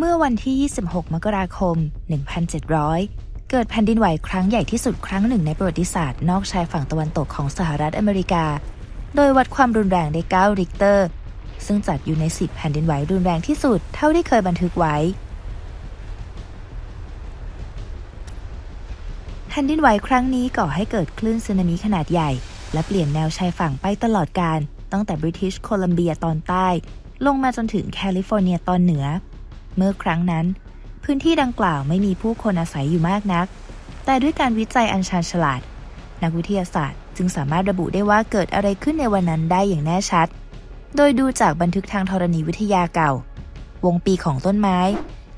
เมื่อวันที่ 26 มกราคม 1700 เกิดแผ่นดินไหวครั้งใหญ่ที่สุดครั้งหนึ่งในประวัติศาสตร์นอกชายฝั่งตะวันตกของสหรัฐอเมริกา โดยวัดความรุนแรงได้ 9 ริกเตอร์ ซึ่งจัดอยู่ใน 10 แผ่นดินไหวรุนแรงที่สุดเท่าที่เคยบันทึกไว้ แผ่นดินไหวครั้งนี้ก่อให้เกิดคลื่นสึนามิขนาดใหญ่ และเปลี่ยนแนวชายฝั่งไปตลอดการตั้งแต่บริทิชโคลัมเบียตอนใต้ ลงมาจนถึงแคลิฟอร์เนียตอนเหนือ เมื่อครั้งนั้น พื้นที่ดังกล่าวไม่มีผู้คนอาศัยอยู่มากนัก แต่ด้วยการวิจัยอันชาญฉลาด นักวิทยาศาสตร์จึงสามารถระบุได้ว่าเกิดอะไรขึ้นในวันนั้นได้อย่างแน่ชัด โดยดูจากบันทึกทางธรณีวิทยาเก่า วงปีของต้นไม้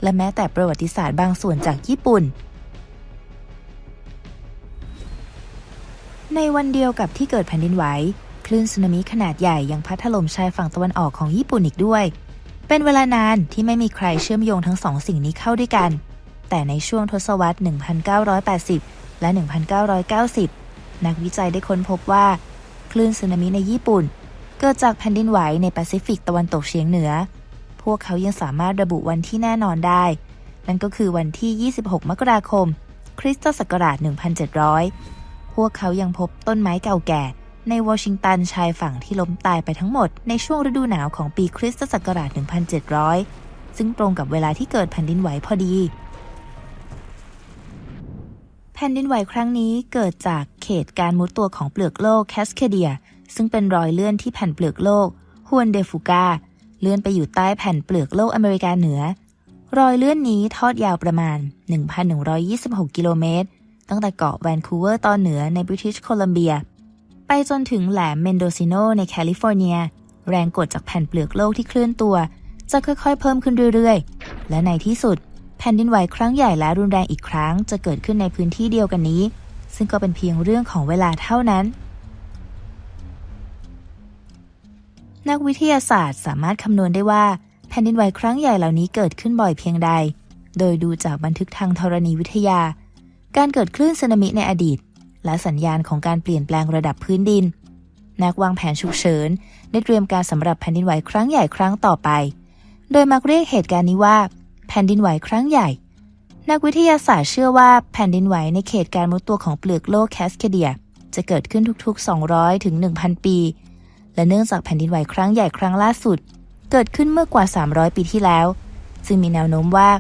และแม้แต่ประวัติศาสตร์บางส่วนจากญี่ปุ่น ในวันเดียวกับที่เกิดแผ่นดินไหวคลื่นสึนามิขนาดใหญ่ยังพัดถล่มชายฝั่งตะวันออกของญี่ปุ่นอีกด้วย เป็นเวลานานที่ไม่มีใครเชื่อมโยงทั้งสองสิ่งนี้เข้าด้วยกัน แต่ในช่วงทศวรรษ 1980 และ 1990 นักวิจัยได้ค้นพบว่า คลื่นสึนามิในญี่ปุ่น เกิดจากแผ่นดินไหวในแปซิฟิกตะวันตกเฉียงเหนือ พวกเขายังสามารถระบุวันที่แน่นอนได้ นั่นก็คือวันที่ 26 มกราคม คริสตศักราช 1700 พวกเขายังพบต้นไม้เก่าแก่ ในวอชิงตันชายฝั่งที่ล้มตายไปทั้งหมดในช่วงฤดูหนาวของปีคริสตศักราช 1700 ซึ่งตรงกับเวลาที่เกิดแผ่นดินไหวพอดี แผ่นดินไหวครั้งนี้เกิดจากเขตการมุดตัวของเปลือกโลกแคสเคเดีย ซึ่งเป็นรอยเลื่อนที่แผ่นเปลือกโลกฮวนเดฟูกาเลื่อนไปอยู่ใต้แผ่นเปลือกโลกอเมริกาเหนือ รอยเลื่อนนี้ทอดยาวประมาณ 1,126 กิโลเมตร ตั้งแต่เกาะแวนคูเวอร์ตอนเหนือในบริทิชโคลัมเบีย ไปจนถึงแหลมเมนโดซิโนในแคลิฟอร์เนีย แรงกดจากแผ่นเปลือกโลกที่เคลื่อนตัว จะค่อยๆ เพิ่มขึ้นเรื่อยๆ และในที่สุด แผ่นดินไหวครั้งใหญ่และรุนแรงอีกครั้ง จะเกิดขึ้นในพื้นที่เดียวกันนี้ ซึ่งก็เป็นเพียงเรื่องของเวลาเท่านั้น นักวิทยาศาสตร์สามารถคำนวณได้ว่า แผ่นดินไหวครั้งใหญ่เหล่านี้เกิดขึ้นบ่อยเพียงใด โดยดูจากบันทึกทางธรณีวิทยา การเกิดคลื่นสึนามิในอดีต และสัญญาณของการเปลี่ยนแปลงระดับพื้นดิน นักวางแผนฉุกเฉิน ได้เตรียมการสำหรับแผ่นดินไหวครั้งใหญ่ครั้งต่อไป โดยมักเรียกเหตุการณ์นี้ว่า แผ่นดินไหวครั้งใหญ่ นักวิทยาศาสตร์เชื่อว่าแผ่นดินไหวในเขตการมุดตัวของเปลือกโลกแคสเคเดีย จะเกิดขึ้นทุกๆ 200ถึง1,000 ปี และเนื่องจากแผ่นดินไหวครั้งใหญ่ครั้งล่าสุด เกิดขึ้นเมื่อกว่า 300 ปีที่แล้วจึงมีแนวโน้มว่า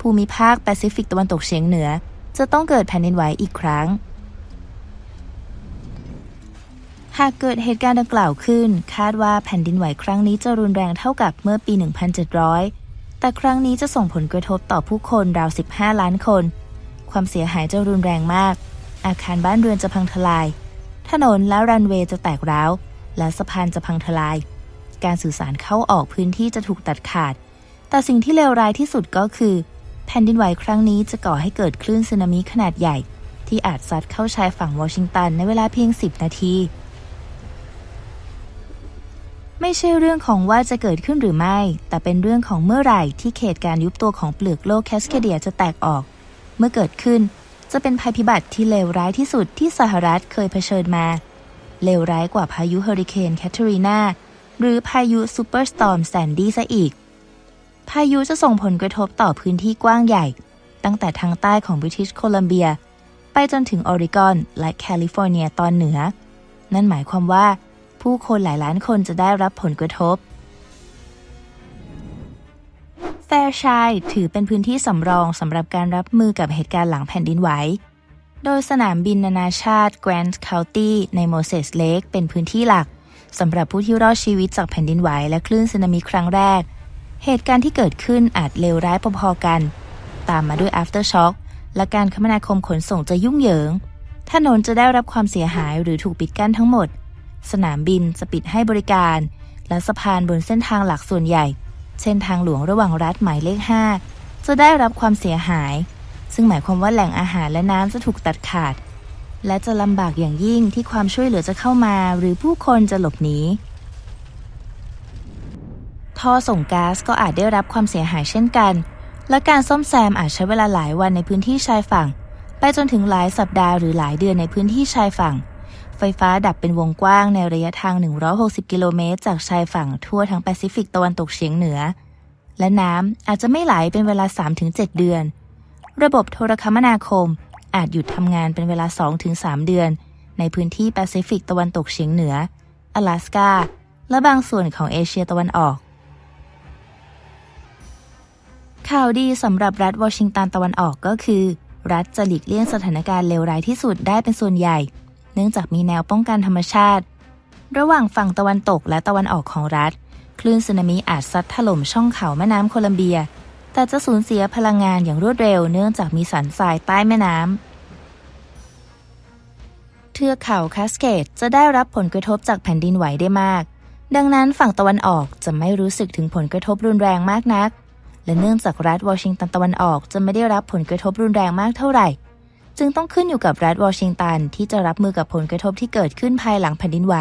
ภูมิภาคแปซิฟิกตะวันตกเฉียงเหนือ จะต้องเกิดแผ่นดินไหวอีกครั้ง หากเกิดเหตุการณ์ดังกล่าวขึ้น คาดว่าแผ่นดินไหวครั้งนี้จะรุนแรงเท่ากับเมื่อปี 1700 แต่ครั้งนี้จะส่งผลกระทบต่อผู้คนราว 15 ล้านคน ความเสียหายจะรุนแรงมาก อาคารบ้านเรือนจะพังทลาย ถนนและรันเวย์จะแตกร้าว และสะพานจะพังทลาย การสื่อสารเข้าออกพื้นที่จะถูกตัดขาด แต่สิ่งที่เลวร้ายที่สุดก็คือ แผ่นดินไหวครั้งนี้จะก่อให้เกิดคลื่นสึนามิขนาดใหญ่ ที่อาจซัดเข้าชายฝั่งวอชิงตันในเวลาเพียง 10 นาที ไม่ใช่เรื่องของว่าจะเกิดขึ้นหรือไม่ แต่เป็นเรื่องของเมื่อไหร่ที่เขตการยุบตัวของเปลือกโลกแคสเคเดียจะแตกออก เมื่อเกิดขึ้น จะเป็นภัยพิบัติที่เลวร้ายที่สุดที่สหรัฐเคยเผชิญมา เลวร้ายกว่าพายุเฮอริเคนแคทเธอรีนาหรือพายุซูเปอร์สตอร์มแซนดี้ซะอีก พายุจะส่งผลกระทบต่อพื้นที่กว้างใหญ่ ตั้งแต่ทางใต้ของบริทิชโคลัมเบีย ไปจนถึงออริกอนและแคลิฟอร์เนียตอนเหนือ นั่นหมายความว่า ผู้คนหลายล้านคนจะได้รับผลกระทบ แฟร์ชัยถือเป็นพื้นที่สำรองสำหรับการรับมือกับเหตุการณ์หลังแผ่นดินไหว โดยสนามบินนานาชาติแกรนด์คาวตี้ในโมเสสเลกเป็นพื้นที่หลักสำหรับผู้ที่รอดชีวิตจากแผ่นดินไหวและคลื่นสึนามิครั้งแรก เหตุการณ์ที่เกิดขึ้นอาจเลวร้ายพอๆกัน ตามมาด้วย aftershock และการคมนาคมขนส่งจะยุ่งเหยิง ถนนจะได้รับความเสียหายหรือถูกปิดกั้นทั้งหมด สนามบินจะปิดให้บริการ และสะพานบนเส้นทางหลักส่วนใหญ่ เช่นทางหลวงระหว่างรัฐหมายเลข 5 จะได้รับความเสียหาย ซึ่งหมายความว่าแหล่งอาหารและน้ำจะถูกตัดขาด และจะลำบากอย่างยิ่งที่ความช่วยเหลือจะเข้ามา หรือผู้คนจะหลบหนีท่อส่งก๊าซก็อาจได้รับความเสียหายเช่นกัน และการซ่อมแซมอาจใช้เวลาหลายวันในพื้นที่ชายฝั่ง ไปจนถึงหลายสัปดาห์หรือหลายเดือนในพื้นที่ชายฝั่ง ไฟฟ้าดับเป็นวงกว้างในระยะทาง 160 กิโลเมตร จากชายฝั่งทั่วทั้งแปซิฟิกตะวันตกเฉียงเหนือ และน้ำอาจจะไม่ไหลเป็นเวลา 3-7 เดือน ระบบโทรคมนาคมอาจหยุดทำงานเป็นเวลา 2-3 เดือน ในพื้นที่แปซิฟิกตะวันตกเฉียงเหนือ阿拉สกาและบางส่วนของเอเชียตะวันออก ข่าวดีสำหรับรัฐวอชิงตันตะวันออกก็คือ รัฐจะหลีกเลี่ยงสถานการณ์เลวร้ายที่สุดได้เป็นส่วนใหญ่ เนื่องจากมีแนวป้องกันธรรมชาติ ระหว่างฝั่งตะวันตกและตะวันออกของรัฐ คลื่นสึนามิอาจซัดถล่มช่องเขาแม่น้ำโคลัมเบีย แต่จะสูญเสียพลังงานอย่างรวดเร็ว เนื่องจากมีสันทรายใต้แม่น้ำเทือกเขาคาสเกตจะได้รับผลกระทบจากแผ่นดินไหวได้มาก ดังนั้นฝั่งตะวันออกจะไม่รู้สึกถึงผลกระทบรุนแรงมากนัก และเนื่องจากรัฐวอชิงตันตะวันออกจะไม่ได้รับผลกระทบรุนแรงมากเท่าไหร่ จึงต้องขึ้นอยู่กับรัฐวอชิงตันที่จะรับมือกับผลกระทบที่เกิดขึ้นภายหลังแผ่นดินไหว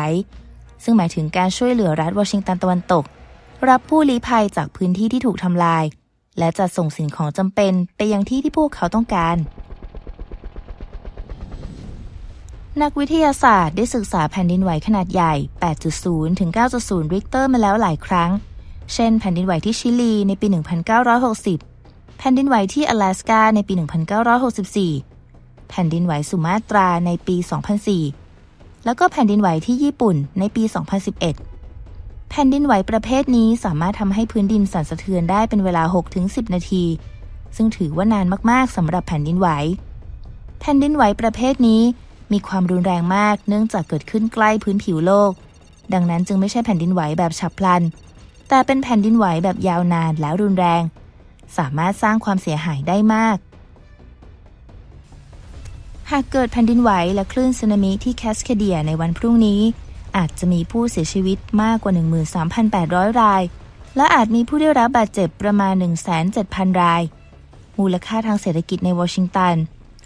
ซึ่งหมายถึงการช่วยเหลือรัฐวอชิงตันตะวันตก รับผู้ลี้ภัยจากพื้นที่ที่ถูกทำลาย และจัดส่งสิ่งของจำเป็นไปยังที่ที่พวกเขาต้องการ นักวิทยาศาสตร์ได้ศึกษาแผ่นดินไหวขนาดใหญ่ 8.0 ถึง 9.0 ริกเตอร์มาแล้วหลายครั้ง เช่น แผ่นดินไหวที่ชิลีในปี 1960 แผ่นดินไหวที่阿拉สกาในปี 1964 แผ่นดินไหวสุมาตราในปี 2004 แล้วก็แผ่นดินไหวที่ญี่ปุ่นในปี 2011 แผ่นดินไหวประเภทนี้สามารถทำให้พื้นดินสั่นสะเทือนได้เป็นเวลา 6-10 นาที ซึ่งถือว่านานมากๆสำหรับแผ่นดินไหว แผ่นดินไหวประเภทนี้มีความรุนแรงมากเนื่องจากเกิดขึ้นใกล้พื้นผิวโลก ดังนั้นจึงไม่ใช่แผ่นดินไหวแบบฉับพลัน แต่เป็นแผ่นดินไหวแบบยาวนานและรุนแรง สามารถสร้างความเสียหายได้มาก หากเกิดแผ่นดินไหวและคลื่นสึนามิที่แคสเคเดียในวันพรุ่งนี้ อาจจะมีผู้เสียชีวิตมากกว่า 13,800 ราย และอาจมีผู้ได้รับบาดเจ็บประมาณ107,000 ราย มูลค่าทางเศรษฐกิจในวอชิงตัน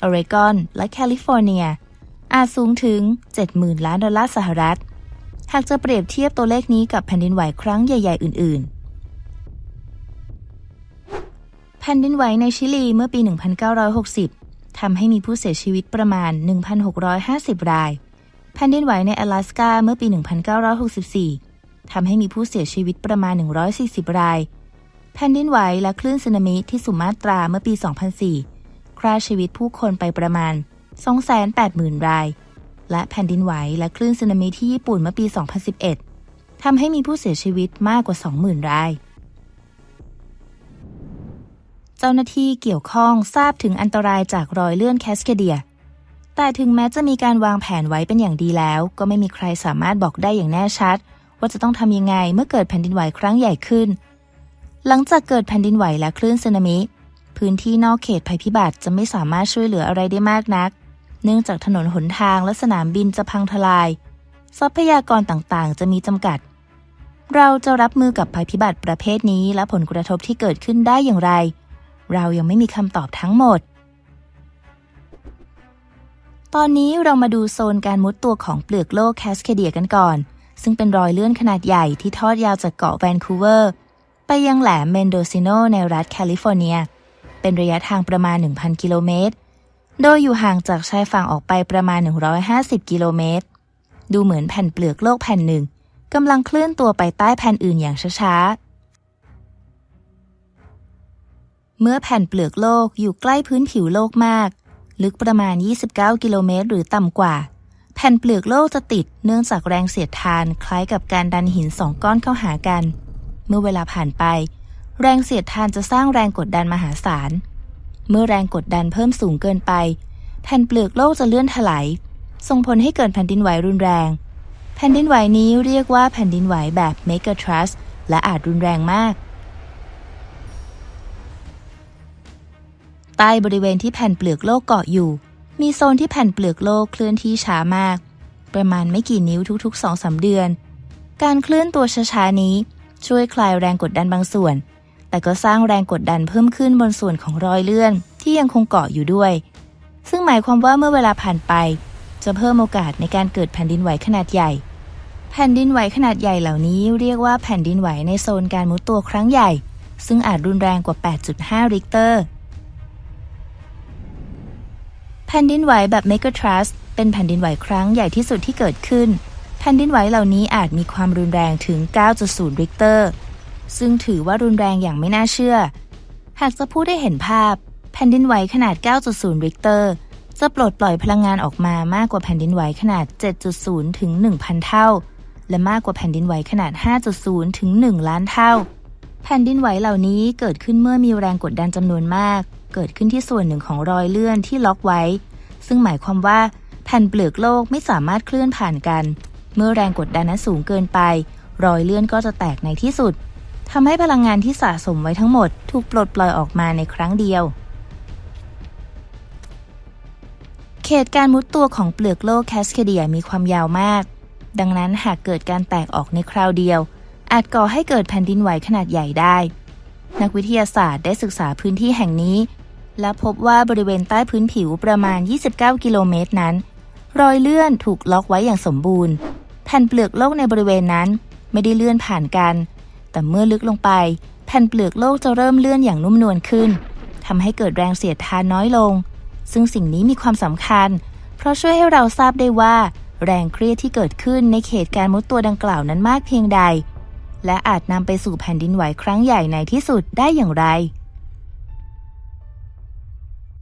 ออริกอน และแคลิฟอร์เนีย อาจสูงถึง 70,000 ล้านดอลลาร์สหรัฐ หากจะเปรียบเทียบตัวเลขนี้กับแผ่นดินไหวครั้งใหญ่ ๆ อื่น ๆแผ่นดินไหวในชิลีเมื่อปี 1960 ทำให้มีผู้เสียชีวิตประมาณ 1,650 ราย แผ่นดินไหวใน阿拉สกาเมื่อปี 1964 ทำให้มีผู้เสียชีวิตประมาณ 140 ราย แผ่นดินไหวและคลื่นสึนามิที่สุมาตราเมื่อปี 2004 ฆ่าชีวิตผู้คนไปประมาณ 280,000 ราย และแผ่นดินไหวและคลื่นสึนามิที่ญี่ปุ่นเมื่อปี 2011 ทำให้มีผู้เสียชีวิตมากกว่า 20,000 ราย เจ้าหน้าที่เกี่ยวข้องทราบถึงอันตรายจากรอยเลื่อนแคสเคเดีย แต่ถึงแม้จะมีการวางแผนไว้เป็นอย่างดีแล้ว ก็ไม่มีใครสามารถบอกได้อย่างแน่ชัด ว่าจะต้องทำยังไงเมื่อเกิดแผ่นดินไหวครั้งใหญ่ขึ้น หลังจากเกิดแผ่นดินไหวและคลื่นสึนามิ พื้นที่นอกเขตภัยพิบัติจะไม่สามารถช่วยเหลืออะไรได้มากนัก เนื่องจากถนนหนทางและสนามบินจะพังทลาย ทรัพยากรต่างๆ จะมีจำกัดเราจะรับมือกับภัยพิบัติประเภทนี้และผลกระทบที่เกิดขึ้นได้อย่างไร เรายังไม่มีคำตอบทั้งหมด ตอนนี้เรามาดูโซนการมุดตัวของเปลือกโลกแคสเคเดียกันก่อน ซึ่งเป็นรอยเลื่อนขนาดใหญ่ที่ทอดยาวจากเกาะแวนคูเวอร์ ไปยังแหลมเมนโดซิโนในรัฐแคลิฟอร์เนีย เป็นระยะทางประมาณ 1,000 กิโลเมตร โดยอยู่ห่างจากชายฝั่งออกไปประมาณ 150 กิโลเมตร ดูเหมือนแผ่นเปลือกโลกแผ่นหนึ่งกำลังเคลื่อนตัวไปใต้แผ่นอื่นอย่างช้าๆ เมื่อแผ่นเปลือกโลกอยู่ใกล้พื้นผิวโลกมาก ลึกประมาณ 29 กิโลเมตรหรือต่ำกว่า แผ่นเปลือกโลกจะติดเนื่องจากแรงเสียดทานคล้ายกับการดันหินสองก้อนเข้าหากัน เมื่อเวลาผ่านไป แรงเสียดทานจะสร้างแรงกดดันมหาศาล เมื่อแรงกดดันเพิ่มสูงเกินไป แผ่นเปลือกโลกจะเลื่อนถลายส่งผลให้เกิดแผ่นดินไหวรุนแรง แผ่นดินไหวนี้เรียกว่าแผ่นดินไหวแบบ Mega Trust และอาจรุนแรงมาก ใต้บริเวณที่แผ่นเปลือกโลกเกาะอยู่ มีโซนที่แผ่นเปลือกโลกเคลื่อนที่ช้ามาก ประมาณไม่กี่นิ้วทุกๆ2-3เดือน การเคลื่อนตัวช้าๆนี้ ช่วยคลายแรงกดดันบางส่วน แต่ก็สร้างแรงกดดันเพิ่มขึ้นบนส่วนของรอยเลื่อน ที่ยังคงเกาะอยู่ด้วย ซึ่งหมายความว่าเมื่อเวลาผ่านไป จะเพิ่มโอกาสในการเกิดแผ่นดินไหวขนาดใหญ่ แผ่นดินไหวขนาดใหญ่เหล่านี้ เรียกว่าแผ่นดินไหวในโซนการมุดตัวครั้งใหญ่ ซึ่งอาจรุนแรงกว่า 8.5 ริกเตอร์ ผ่นดินไหวแบบ Mega Trust เป็นแผ่นดินไหวครั้งใหญ่ที่สุดที่เกิดขึ้น แผ่นดินไหวเหล่านี้อาจมีความรุนแรงถึง 9.0 ริกเตอร์ ซึ่งถือว่ารุนแรงอย่างไม่น่าเชื่อ หากจะพูดได้เห็นภาพ แผ่นดินไหวขนาด 9.0 ริกเตอร์ จะปลดปล่อยพลังงานออกมามากกว่าแผ่นดินไหวขนาด 7.0 ถึง 1,000 เท่า และมากกว่าแผ่นดินไหวขนาด 5.0 ถึง 1 ล้านเท่า แผ่นดินไหวเหล่านี้เกิดขึ้นเมื่อมีแรงกดดันจำนวนมาก เกิดขึ้นที่ส่วนหนึ่งของรอยเลื่อนที่ล็อกไว้ ซึ่งหมายความว่าแผ่นเปลือกโลกไม่สามารถเคลื่อนผ่านกัน เมื่อแรงกดดันนั้นสูงเกินไป รอยเลื่อนก็จะแตกในที่สุดทำให้พลังงานที่สะสมไว้ทั้งหมด ถูกปลดปล่อยออกมาในครั้งเดียว เขตการมุดตัวของเปลือกโลกแคสเคเดียมีความยาวมาก ดังนั้นหากเกิดการแตกออกในคราวเดียว อาจก่อให้เกิดแผ่นดินไหวขนาดใหญ่ได้ นักวิทยาศาสตร์ได้ศึกษาพื้นที่แห่งนี้ และพบว่าบริเวณใต้พื้นผิวประมาณ 29 กิโลเมตรนั้น รอยเลื่อนถูกล็อกไว้อย่างสมบูรณ์ แผ่นเปลือกโลกในบริเวณนั้นไม่ได้เลื่อนผ่านกัน แต่เมื่อลึกลงไป แผ่นเปลือกโลกจะเริ่มเลื่อนอย่างนุ่มนวลขึ้นทำให้เกิดแรงเสียดทานน้อยลง ซึ่งสิ่งนี้มีความสำคัญ เพราะช่วยให้เราทราบได้ว่า แรงเครียดที่เกิดขึ้นในเขตการมุดตัวดังกล่าวนั้นมากเพียงใด และอาจนำไปสู่แผ่นดินไหวครั้งใหญ่ในที่สุดได้อย่างไร